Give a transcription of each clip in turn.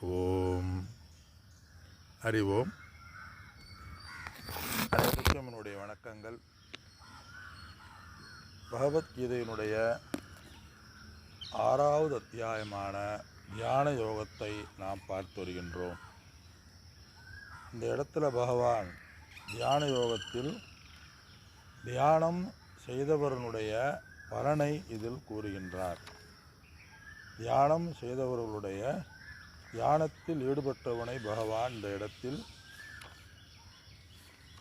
ஓம். அறிவோம் அனைவருக்கும் வணக்கங்கள். பகவத்கீதையினுடைய ஆறாவது அத்தியாயமான தியான யோகத்தை நாம் பார்த்து வருகின்றோம். இந்த இடத்துல பகவான் தியான யோகத்தில் தியானம் செய்தவர்களுடைய பலனை இதில் கூறுகின்றார். தியானம் செய்தவர்களுடைய தியானத்தில் ஈடுபட்டவனை பகவான் இந்த இடத்தில்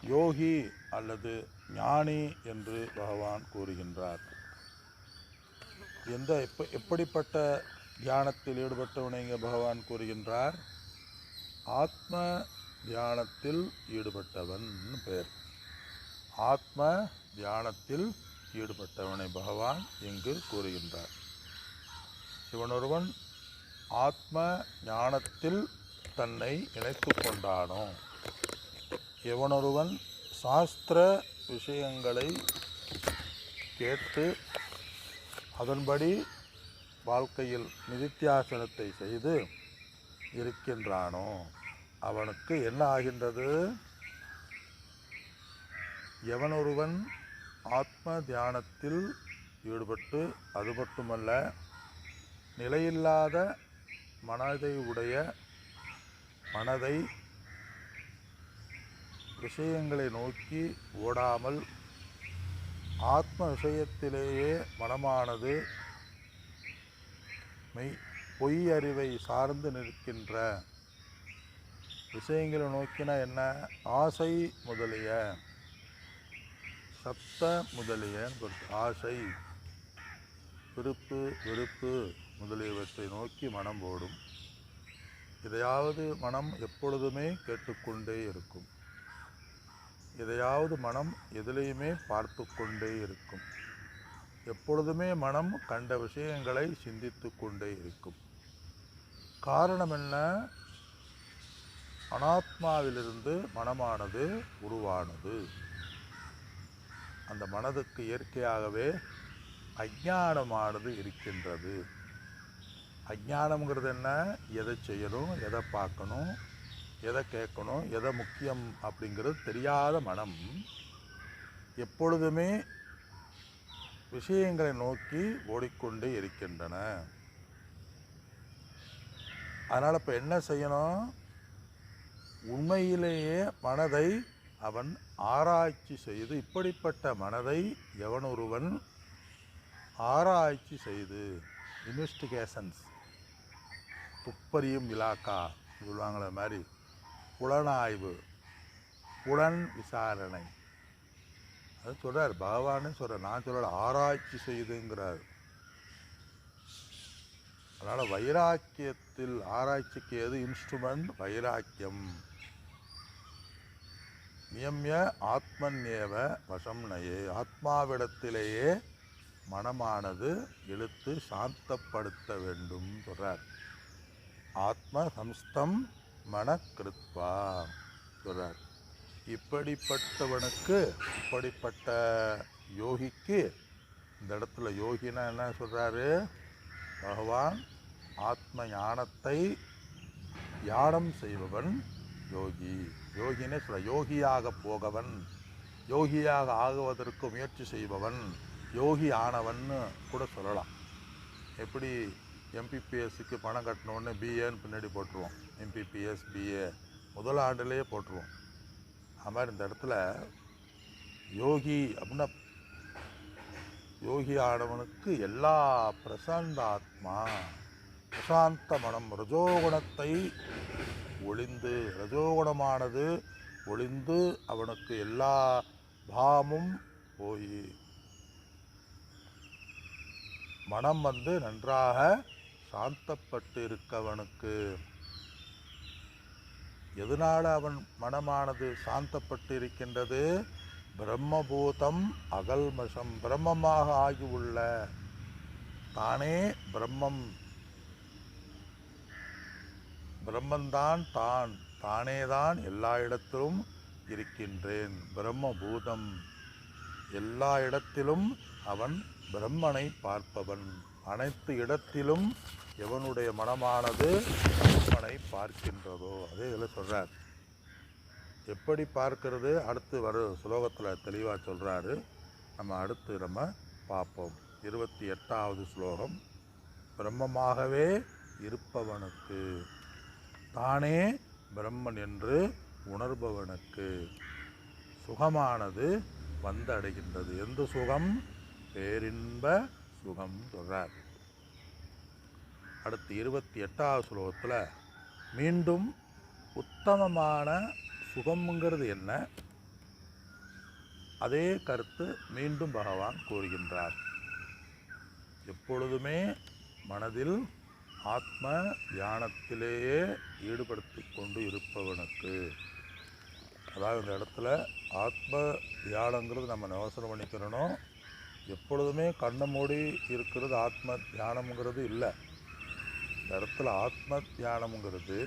யோகி அல்லது ஞானி என்று பகவான் கூறுகின்றார். எந்த எப்ப எப்படிப்பட்ட தியானத்தில் ஈடுபட்டவனை இங்கே பகவான் கூறுகின்றார்? ஆத்ம தியானத்தில் ஈடுபட்டவன் பெயர். ஆத்ம தியானத்தில் ஈடுபட்டவனை பகவான் இங்கு கூறுகின்றார். சிவனொருவன் ஆத்ம ஞானத்தில் தன்னை இணைத்து கொண்டானோ? எவனொருவன் சாஸ்திர விஷயங்களை கேட்டு அதன்படி வாழ்க்கையில் நிதித்தியாசனத்தை செய்து இருக்கின்றானோ? அவனுக்கு என்ன ஆகின்றது? எவனொருவன் ஆத்ம தியானத்தில் ஈடுபட்டு அது மட்டுமல்ல நிலையில்லாத மனதை உடைய மனதை விஷயங்களை நோக்கி ஓடாமல் ஆத்ம விஷயத்திலேயே மனமானது மெய் பொய் அறிவை சார்ந்து நிற்கின்ற விஷயங்களை நோக்கினா என்ன? ஆசை முதலிய சப்த முதலிய ஆசை விருப்பு வெறுப்பு. முதலியவற்றை நோக்கி மனம் ஓடும். எதையாவது மனம் எப்பொழுதுமே கேட்டுக்கொண்டே இருக்கும். எதையாவது மனம் எதிலையுமே பார்த்து கொண்டே இருக்கும். எப்பொழுதுமே மனம் கண்ட விஷயங்களை சிந்தித்து கொண்டே இருக்கும். காரணம் என்ன? அனாத்மாவிலிருந்து மனமானது உருவானது. அந்த மனதுக்கு இயற்கையாகவே அஜானமானது இருக்கின்றது. அஞ்ஞானம்ங்கிறது என்ன? எதை செய்யணும் எதை பார்க்கணும் எதை கேட்கணும் எதை முக்கியம் அப்படிங்கிறது தெரியாத மனம் எப்பொழுதுமே விஷயங்களை நோக்கி ஓடிக்கொண்டே இருக்கின்றன. அதனால் இப்போ என்ன செய்யணும்? உண்மையிலேயே மனதை அவன் ஆராய்ச்சி செய்து இப்படிப்பட்ட மனதை எவனொருவன் ஆராய்ச்சி செய்து இன்வெஸ்டிகேஷன்ஸ் துப்பறியும் இலாக்கா சொல்லுவாங்களே மாதிரி புலனாய்வு புலன் விசாரணை. அது சொல்கிறார் பகவானே சொல்கிறார் நான் சொல்கிற ஆராய்ச்சி செய்துங்கிறார். அதனால் வைராக்கியத்தில் ஆராய்ச்சிக்கு எது இன்ஸ்ட்ருமெண்ட் வைராக்கியம். நியமிய ஆத்மன்யேவ வசம் நயே ஆத்மாவிடத்திலேயே மனமானது இழுத்து சாந்தப்படுத்த வேண்டும் சொல்கிறார் ஆத்ம சம்ஸ்தம் மனக்கிருத்வா சொல்கிறார் இப்படிப்பட்டவனுக்கு இப்படிப்பட்ட யோகிக்கு இந்த இடத்துல யோகினா என்ன சொல்கிறாரு பகவான் ஆத்ம ஞானத்தை தியானம் செய்பவன் யோகி. யோகினே சொல்ல யோகியாக போகவன் யோகியாக ஆகுவதற்கு முயற்சி செய்பவன் யோகி ஆனவன்னு கூட சொல்லலாம். எப்படி எம்பிபிஎஸ்சிக்கு பணம் கட்டினோடனே பிஏன்னு பின்னாடி போட்டுருவோம். எம்பிபிஎஸ் பிஏ முதல் ஆண்டுலேயே போட்டுருவோம். அது மாதிரி இந்த இடத்துல யோகி அப்படின்னா யோகி ஆனவனுக்கு எல்லா பிரசாந்த ஆத்மா பிரசாந்த மனம் ரஜோகுணத்தை ஒளிந்து ரஜோகுணமானது ஒளிந்து அவனுக்கு எல்லா பாவமும் போய். மனம் வந்து நன்றாக சாந்தப்பட்டு இருக்கவனுக்கு எதனால் அவன் மனமானது சாந்தப்பட்டு இருக்கின்றது பிரம்மபூதம் அகல்மஷம் பிரம்மமாக ஆகியுள்ள தானே பிரம்மம். பிரம்மந்தான் தான் தானேதான் எல்லா இடத்திலும் இருக்கின்றேன். பிரம்மபூதம் எல்லா இடத்திலும் அவன் பிரம்மனை பார்ப்பவன். அனைத்து இடத்திலும் எவனுடைய மனமானது பிரம்மனை பார்க்கின்றதோ? அதே இதில் சொல்கிறார் எப்படி பார்க்கிறது? அடுத்து வர ஸ்லோகத்தில் தெளிவாக சொல்கிறாரு நம்ம அடுத்து நம்ம பார்ப்போம். இருபத்தி எட்டாவது ஸ்லோகம் பிரம்மமாகவே இருப்பவனுக்கு தானே பிரம்மன் என்று உணர்பவனுக்கு சுகமானது வந்தடைகின்றது. எந்த சுகம்? பேரின்ப சுகம் சொல்கிறார் அடுத்து இருபத்தி எட்டாவது ஸ்லோகத்தில் மீண்டும் உத்தமமான சுகம்ங்கிறது என்ன? அதே கருத்து மீண்டும் பகவான் கூறுகின்றார். எப்பொழுதுமே மனதில் ஆத்ம தியானத்திலேயே ஈடுபடுத்தி கொண்டு இருப்பவனுக்கு. அதாவது இந்த இடத்துல ஆத்ம தியானங்கிறது நம்ம யோசனை பண்ணிக்கிறணும் எப்பொழுதுமே கண்ணை மூடி இருக்கிறது ஆத்ம தியானம்ங்கிறது இல்லை. இந்த இடத்துல ஆத்ம தியானம்ங்கிறது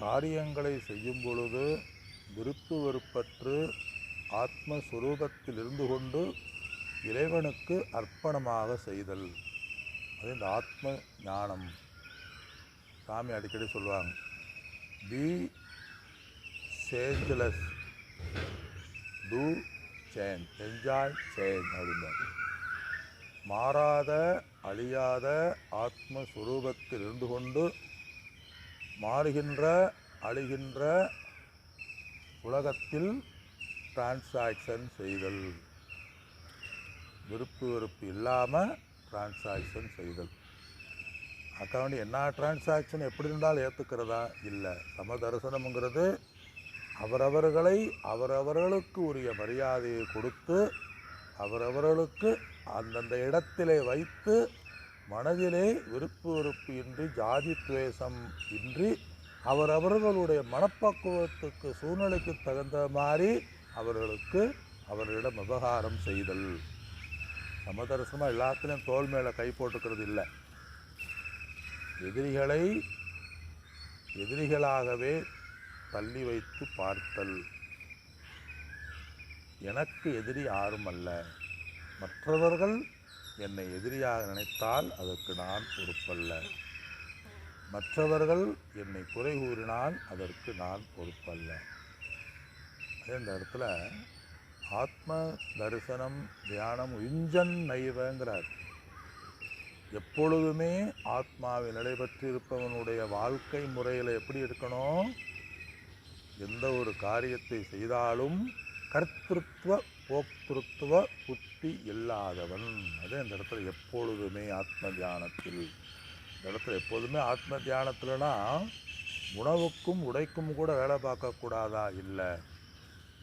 காரியங்களை செய்யும் பொழுது விருப்பு வெறுப்பற்று ஆத்மஸ்வரூபத்தில் இருந்து கொண்டு இறைவனுக்கு அர்ப்பணமாக செய்தல். அது இந்த ஆத்ம ஞானம் சாமி அடிக்கடி சொல்லுவாங்க. Be changeless to change enjoy change அப்படிம்பாங்க மாறாத அழியாத ஆத்மஸ்வரூபத்தில் இருந்து கொண்டு மாறுகின்ற அழிகின்ற உலகத்தில் டிரான்சாக்ஷன் செய்தல். விருப்பு வெறுப்பு இல்லாமல் டிரான்சாக்ஷன் செய்தல். அக்காண்டி என்ன டிரான்சாக்ஷன் எப்படி இருந்தாலும் ஏற்றுக்கிறதா இல்லை. சமதர்சனம்ங்கிறது அவரவர்களை அவரவர்களுக்கு உரிய மரியாதையை கொடுத்து அவரவர்களுக்கு அந்தந்த இடத்திலே வைத்து மனதிலே விருப்பு வெறுப்பு இன்றி ஜாதி துவேஷம் இன்றி அவரவர்களுடைய மனப்பக்குவத்துக்கு சூழ்நிலைக்கு தகுந்த மாதிரி அவர்களுக்கு அவர்களிடம் விவகாரம் செய்தல். சமதரசமாக எல்லாத்துலேயும் தோல் மேலே கை போட்டுக்கிறது இல்லை. எதிரிகளை எதிரிகளாகவே தள்ளி வைத்து பார்த்தல். எனக்கு எதிரி யாரும் அல்ல மற்றவர்கள் என்னை எதிரியாக நினைத்தால் அதற்கு நான் பொறுப்பல்ல. மற்றவர்கள் என்னை குறை கூறினால் அதற்கு நான் பொறுப்பல்ல. இந்த இடத்துல ஆத்ம தரிசனம் தியானம் இஞ்சன் நைவங்கிறார். எப்பொழுதுமே ஆத்மாவில் நிலை பெற்றிருப்பவனுடைய வாழ்க்கை முறையில் எப்படி இருக்கணும்? எந்த ஒரு காரியத்தை செய்தாலும் கர்த்திருத்துவ போக்திருத்துவ புத்தி இல்லாதவன். அது இந்த இடத்துல எப்பொழுதுமே ஆத்ம தியானத்தில் இந்த இடத்துல எப்போதுமே ஆத்ம தியானத்தில்னா உணவுக்கும் உடைக்கும் கூட வேலை பார்க்கக்கூடாதா? இல்லை.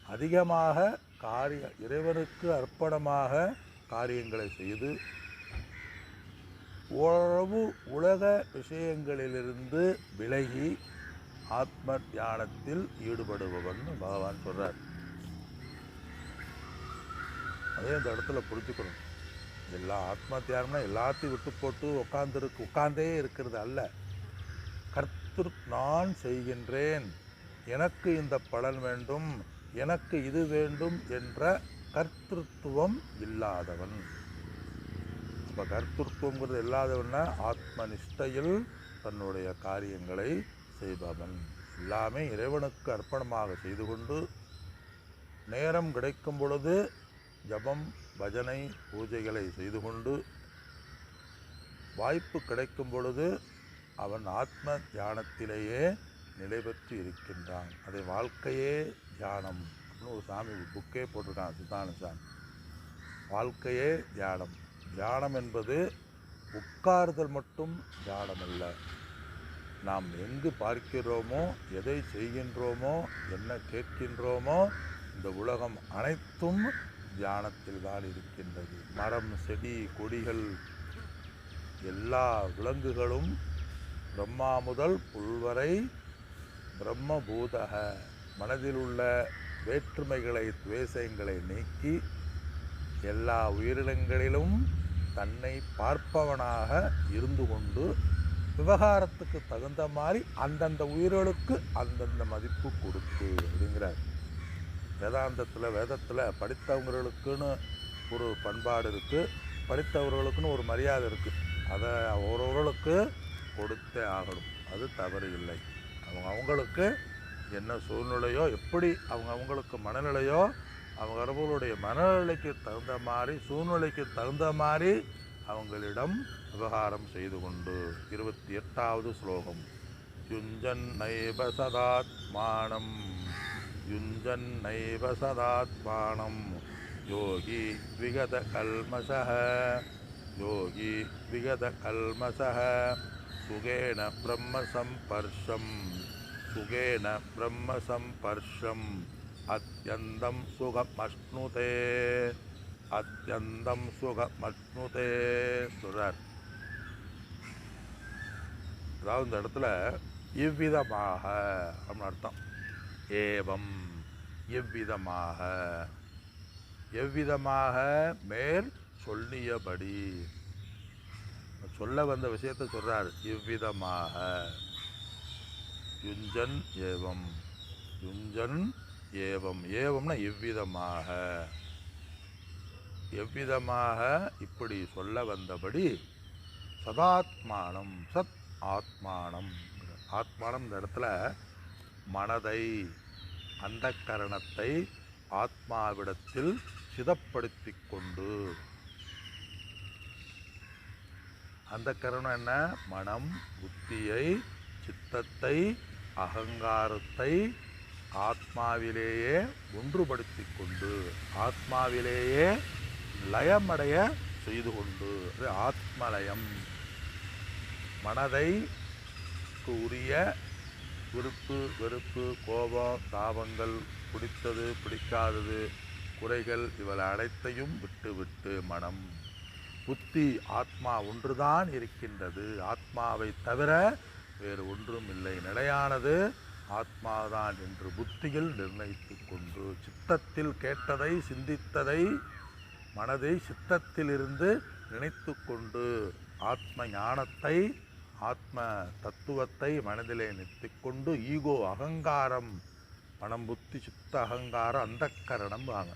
அதிகமாக காரிய இறைவனுக்கு அர்ப்பணமாக காரியங்களை செய்து உறவு உலக விஷயங்களிலிருந்து விலகி ஆத்ம தியானத்தில் ஈடுபடுபவன் பகவான் சொல்றார். அதே இந்த இடத்துல புரிஞ்சுக்கணும். எல்லா ஆத்ம தியானம்னா எல்லாத்தையும் விட்டு போட்டு உட்காந்துருக்கு உட்காந்தே இருக்கிறது அல்ல. கர்த்தர் நான் செய்கின்றேன். எனக்கு இந்த பலன் வேண்டும். எனக்கு இது வேண்டும் என்ற கர்த்திருவம் இல்லாதவன். இப்போ கர்த்திருவங்கிறது இல்லாதவன்னா ஆத்ம நிஷ்டையில் தன்னுடைய காரியங்களை செய்பவன். எல்லாமே இறைவனுக்கு அர்ப்பணமாக செய்து கொண்டு நேரம் கிடைக்கும் பொழுது ஜபம் பஜனை பூஜைகளை செய்து கொண்டு வாய்ப்பு கிடைக்கும் பொழுது அவன் ஆத்ம தியானத்திலேயே நிலை பெற்று இருக்கின்றான். அதை வாழ்க்கையே தியானம் அப்படின்னு ஒரு சாமி புக்கே போட்டிருக்கான் சித்தான சாமி. வாழ்க்கையே தியானம். தியானம் என்பது உட்கார்தல் மட்டும் தியானம் அல்ல நாம் எங்கு பார்க்கிறோமோ எதை செய்கின்றோமோ என்ன கேட்கின்றோமோ இந்த உலகம் அனைத்தும் தியானத்தில் தான் இருக்கின்றது. மரம் செடி கொடிகள் எல்லா விலங்குகளும் பிரம்மா முதல் புல்வரை பிரம்மபூதக. மனதில் உள்ள வேற்றுமைகளை துவேஷங்களை நீக்கி எல்லா உயிரினங்களிலும் தன்னை பார்ப்பவனாக இருந்து கொண்டு விவகாரத்துக்கு தகுந்த மாதிரி அந்தந்த உயிர்களுக்கு அந்தந்த மதிப்பு கொடுத்து அப்படிங்கிறார் வேதாந்தத்தில் வேதத்தில் படித்தவங்களுக்குன்னு ஒரு பண்பாடு இருக்குது படித்தவர்களுக்குன்னு ஒரு மரியாதை இருக்குது அதை ஒருவர்களுக்கு கொடுத்தே ஆகணும். அது தவறு இல்லை. அவங்க அவங்களுக்கு என்ன சூழ்நிலையோ எப்படி அவங்க அவங்களுக்கு மனநிலையோ அவங்க அவர்களுடைய மனநிலைக்கு தகுந்த மாதிரி சூழ்நிலைக்கு தகுந்த மாதிரி அவங்களிடம் விவகாரம் செய்து கொண்டு. இருபத்தி எட்டாவது ஸ்லோகம். யுஞ்சன் நைப சதாத்மானம். யுஞ்சன் சதாத்மானம் யோகி விகத கல்மஷः யோகி விகத கல்மஷः சுகேன பிரம்ம சம்பர்ஷம் சுகேன பிரம்ம சம்பர்ஷம் அத்தியந்தம் சுகமஷ்ணுதே அத்தியந்தம் சுகமஷ்ணுதே சொல்றார் அதாவது இந்த இடத்துல இவ்விதமாக அப்படின்னு அர்த்தம். ஏவம் எவ்விதமாக? எவ்விதமாக? மேல் சொல்லியபடி. சொல்ல வந்த விஷயத்தை சொல்கிறார் இவ்விதமாக யுஞ்சன் ஏவம். யுஞ்சன் ஏவம். ஏவம்னா எவ்விதமாக? எவ்விதமாக? இப்படி சொல்ல வந்தபடி சதாத்மானம் சத் ஆத்மானம். ஆத்மானம் இந்த இடத்துல மனதை அந்த கரணத்தை ஆத்மாவிடத்தில் சிதப்படுத்தி கொண்டு அந்த கரணம் என்ன? மனம் புத்தியை சித்தத்தை அகங்காரத்தை ஆத்மாவிலேயே ஒன்றுபடுத்தி கொண்டு ஆத்மாவிலேயே லயமடைய செய்து கொண்டு. அது ஆத்மலயம். மனதை உரிய விருப்பு வெறுப்பு கோபம் தாபங்கள் பிடித்தது பிடிக்காதது குறைகள் இவள் அனைத்தையும் விட்டுவிட்டு மனம். புத்தி ஆத்மா ஒன்றுதான் இருக்கின்றது. ஆத்மாவை தவிர வேறு ஒன்றும் இல்லை நிலையானது ஆத்மாதான் என்று புத்தியில் நிர்ணயித்து கொண்டு சித்தத்தில் கேட்டதை சிந்தித்ததை மனதை சித்தத்திலிருந்து நினைத்து கொண்டு ஆத்ம ஞானத்தை ஆத்ம தத்துவத்தை மனதிலே நிறுத்தி கொண்டு ஈகோ அகங்காரம் மனம் புத்தி சித்த அகங்காரம் அந்தக்கரணம் வாங்க.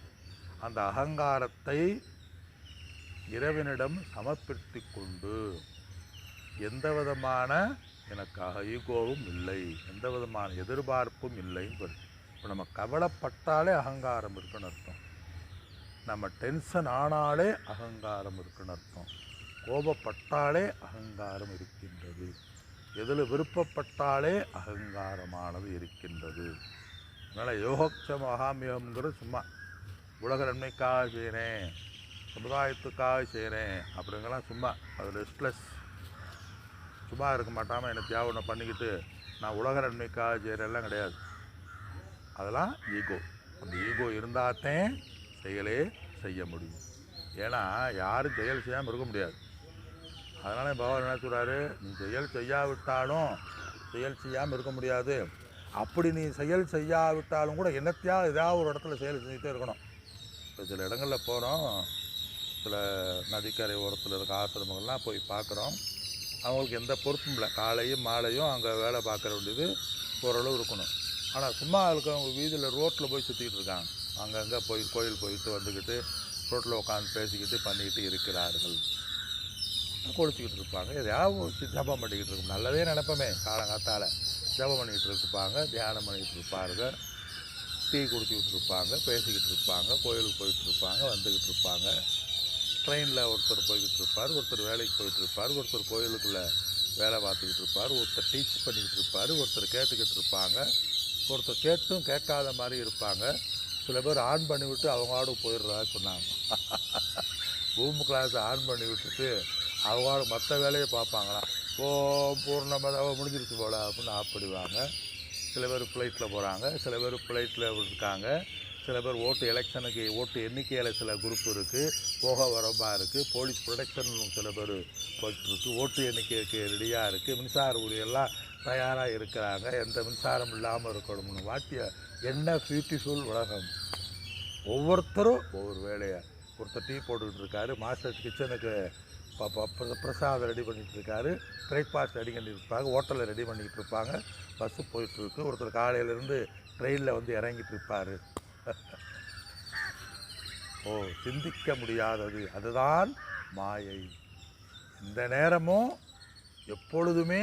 அந்த அகங்காரத்தை இறைவனிடம் சமர்ப்பித்து கொண்டு எந்த விதமான எனக்காக ஈகோவும் இல்லை எந்த விதமான எதிர்பார்ப்பும் இல்லை இப்போ நம்ம கவலைப்பட்டாலே அகங்காரம் இருக்குன்னு அர்த்தம். நம்ம டென்ஷன் ஆனாலே அகங்காரம் இருக்குன்னு அர்த்தம். கோபப்பட்டாலே அகங்காரம் இருக்கின்றது. எதில் விருப்பப்பட்டாலே அகங்காரமானது இருக்கின்றது. அதனால் யோகக்ஷ மகாமியம்ங்கிறது சும்மா உலக நன்மைக்காக செய்கிறேன் சமுதாயத்துக்காக செய்கிறேன் அப்படிங்கலாம் சும்மா அது ரெஸ்ட்லெஸ் சும்மா இருக்க மாட்டாமல் எனக்கு தியாவனை பண்ணிக்கிட்டு நான் உலக நன்மைக்காக செய்கிறேன்லாம் கிடையாது. அதெல்லாம் ஈகோ அந்த ஈகோ இருந்தாத்தேன் செயலே செய்ய முடியும். ஏன்னா யாரும் செயல் செய்யாமல் இருக்க முடியாது. அதனால பகவான் என்ன சொல்கிறாரு நீ செயல் செய்யாவிட்டாலும் செயல் செய்யாமல் இருக்க முடியாது. அப்படி நீ செயல் செய்யாவிட்டாலும் கூட என்னத்தையா ஏதாவது ஒரு இடத்துல செயல் செஞ்சுட்டே இருக்கணும். இப்போ சில இடங்களில் போகிறோம் சில நதிக்கரை ஓரத்தில் இருக்க ஆசிரமங்கள்லாம் போய் பார்க்குறோம். அவங்களுக்கு எந்த பொறுப்பும் இல்லை. காலையும் மாலையும் அங்கே வேலை பார்க்குற வேண்டியது ஓரளவு இருக்கணும். ஆனால் சும்மா இருக்கவங்க வீதியில் ரோட்டில் போய் சுற்றிக்கிட்டு இருக்காங்க. அங்கங்கே போய் கோயில் போயிட்டு வந்துக்கிட்டு ரோட்டில் உட்காந்து பேசிக்கிட்டு பண்ணிக்கிட்டு இருக்கிறார்கள். கொடுத்துக்கிட்டு இருப்பாங்க. எதையாவது ஒரு ஜபம் பண்ணிக்கிட்டு இருக்கும். நல்லதே நினைப்போமே காலங்காத்தால். ஜபம் பண்ணிக்கிட்டு இருப்பாங்க தியானம் பண்ணிக்கிட்டு இருப்பாங்க டீ குடிச்சிக்கிட்டு இருப்பாங்க பேசிக்கிட்டு இருப்பாங்க கோயிலுக்கு போயிட்டு இருப்பாங்க வந்துக்கிட்டு இருப்பாங்க. ட்ரெயினில் ஒருத்தர் போய்கிட்டு இருப்பார் ஒருத்தர் வேலைக்கு போயிட்டு இருப்பார் ஒருத்தர் கோயிலுக்குள்ளே வேலை பார்த்துக்கிட்டு இருப்பார் ஒருத்தர் டீச் பண்ணிக்கிட்டு இருப்பார் ஒருத்தர் கேட்டுக்கிட்டு இருப்பாங்க. ஒருத்தர் கேட்டும் கேட்காத மாதிரி இருப்பாங்க. சில பேர் ஆன் பண்ணி விட்டு அவங்க ஆடு சொன்னாங்க. ரூம் கிளாஸ் ஆன் பண்ணி விட்டுட்டு அவங்க மற்ற வேலையை பார்ப்பாங்களாம். ஓ பூர்ணமாக முடிஞ்சிருச்சு போல அப்படின்னு ஆப்பிடுவாங்க. சில பேர் ஃப்ளைட்டில் போகிறாங்க சில பேர் ஃப்ளைட்டில் இருக்காங்க. சில பேர் ஓட்டு எலெக்ஷனுக்கு ஓட்டு எண்ணிக்கையில் சில குரூப் இருக்குது போக வரமாக இருக்குது போலீஸ் ப்ரொடெக்ஷன் சில பேர் போயிட்டுருக்கு ஓட்டு எண்ணிக்கைக்கு ரெடியாக இருக்குது மின்சார ஊழியெல்லாம் தயாராக இருக்கிறாங்க. எந்த மின்சாரம் இல்லாமல் இருக்கணும்னு வாட்டிய என்ன பியூட்டிஃபுல் உலகம். ஒவ்வொருத்தரும் ஒவ்வொரு வேலையை ஒருத்தர் டீ போட்டுக்கிட்டு இருக்காரு. மாஸ்டர் கிச்சனுக்கு பிரசாதம் ரெடி பண்ணிகிட்டு இருக்காரு பிரேக்ஃபாஸ்ட் ரெடி பண்ணிட்டு இருப்பாங்க ஹோட்டலில் ரெடி பண்ணிக்கிட்டு இருப்பாங்க பஸ்ஸு போயிட்டுருக்கு. ஒருத்தர் காலையிலேருந்து ட்ரெயினில் வந்து இறங்கிட்டு இருப்பார் ஓ சிந்திக்க முடியாதது. அதுதான் மாயை. இந்த நேரமும் எப்பொழுதுமே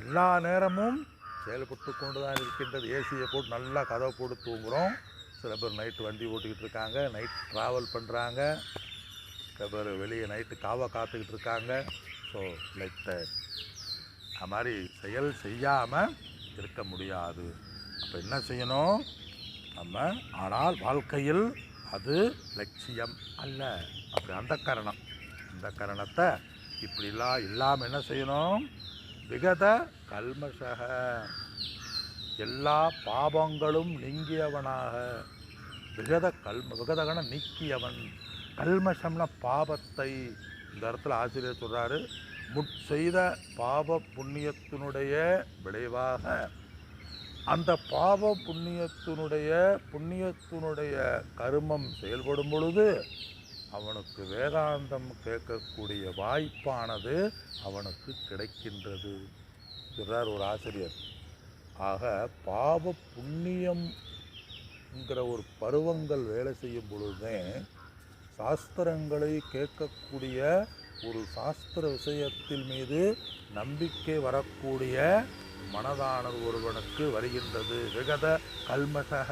எல்லா நேரமும் செயல்பட்டு கொண்டு தான் இருக்கின்றது ஏசியை போட்டு நல்லா கதவை போட்டு தூங்குகிறோம் சில பேர் நைட்டு வண்டி ஓட்டிக்கிட்டு இருக்காங்க. நைட் ட்ராவல் பண்ணுறாங்க பேர் வெளியே நைட்டு காவா காத்துக்கிட்டு இருக்காங்க. ஸோ லைக் தட் அது மாதிரி செயல் செய்யாமல் இருக்க முடியாது. அப்போ என்ன செய்யணும்? நம்ம ஆனால் வாழ்க்கையில் அது லட்சியம் அல்ல. அப்படி அந்த கரணம். அந்த கரணத்தை இப்படிலாம் இல்லாமல் என்ன செய்யணும்? விகத கல்மஷக. எல்லா பாவங்களும் நீங்கியவனாக. விகத கல்ம விகதகன நீக்கியவன். கல்மஷம்னா பாவத்தை இந்த இடத்துல ஆசிரியர் சொல்கிறாரு முட் செய்த பாவ புண்ணியத்தினுடைய விளைவாக அந்த பாவ புண்ணியத்தினுடைய புண்ணியத்தினுடைய கருமம் செயல்படும் பொழுது அவனுக்கு வேதாந்தம் கேட்கக்கூடிய வாய்ப்பானது அவனுக்கு கிடைக்கின்றது சொல்கிறார் ஒரு ஆசிரியர். ஆக பாவ புண்ணியம்ங்கிற ஒரு பருவங்கள் வேலை செய்யும் பொழுதே சாஸ்திரங்களை கேட்கக்கூடிய ஒரு சாஸ்திர விஷயத்தில் மீது நம்பிக்கை வரக்கூடிய மனதானது ஒருவனுக்கு வருகின்றது. விகத கல்மசக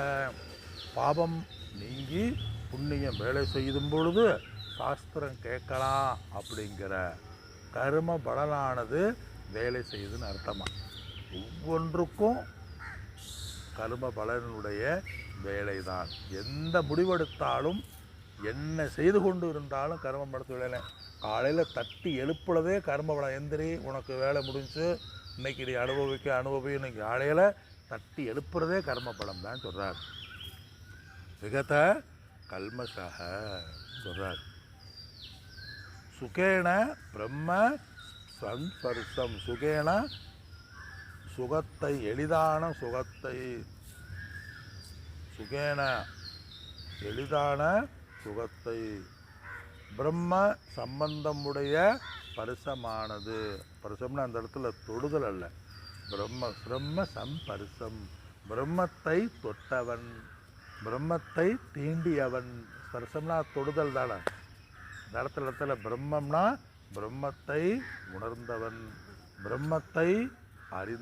பாவம் நீங்கி புண்ணியம் வேலை செய்யும் பொழுது சாஸ்திரம் கேட்கலாம் அப்படிங்கிற கரும பலனானது வேலை செய்யுதுன்னு அர்த்தமாக ஒவ்வொன்றுக்கும் கரும பலனுடைய வேலைதான். எந்த முடிவெடுத்தாலும் என்ன செய்து கொண்டு இருந்தாலும் கர்மம் பலத்து விடலை. காலையில் தட்டி எழுப்புறதே கர்ம பலம். எந்திரி உனக்கு வேலை முடிஞ்சு இன்னைக்கு நீ அனுபவிக்க அனுபவி. இன்னைக்கு காலையில் தட்டி எழுப்புறதே கர்ம பலம் தான் சொல்கிறார் விகத கல்மசாக சொல்கிறார் சுகேன பிரம்ம சம்பர்சம் சுகேன சுகத்தை எளிதான சுகத்தை. சுகேன எளிதான சுகத்தை பிரம்ம சம்பந்தமுடைய பரிசமானது. பரிசம்னு அந்த இடத்துல தொடுதல் அல்ல. பிரம்ம பிரம்ம சம்பரிசம். பிரம்மத்தை தொட்டவன் பிரம்மத்தை தீண்டியவன். ஸ்பர்சம்னா தொடுதல் தானே. இந்த இடத்துல இடத்துல பிரம்மம்னா பிரம்மத்தை உணர்ந்தவன். பிரம்மத்தை அறிந்த